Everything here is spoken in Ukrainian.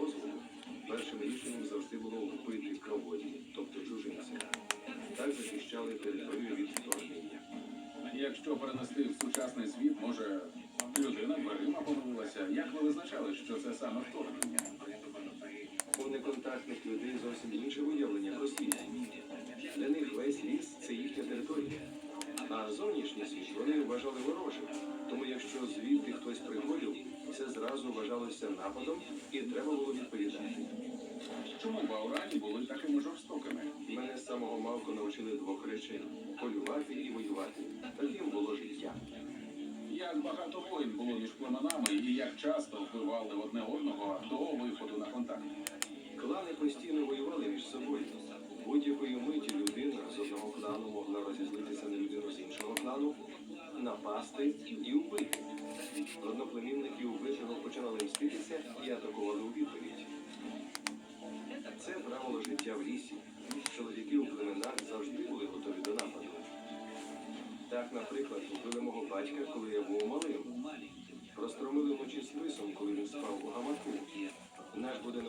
дозволу, першим рішенням завжди було вбити кроводі, тобто чужинця. Так захищали територію від вторгнення. Якщо перенести в сучасний світ, може людина дверима помилилася. Як ви визначали, що це саме вторгнення? У неконтактних людей зовсім інше уявлення про світ. Для них весь ліс це їхня територія. А зовнішній світ вони вважали ворожим. Тому це зразу вважалося нападом і треба було відповідати. Чому в Аурані були такими жорстокими? Мене з самого малку навчили двох речей полювати і воювати. Таким було життя. Як багато воїн було між племенами і як часто вбивали одне одного до виходу на контакт? Клани постійно воювали між собою. напасти і убити. Одноплемінники ввечері починали мститися і атакували у відповідь. Це правило життя в лісі. Чоловіки у племенах завжди були готові до нападу. Так, наприклад, вбили мого батька, коли я був малим. Розтромили вночі списом, коли він спав у гамаку. Наш будинок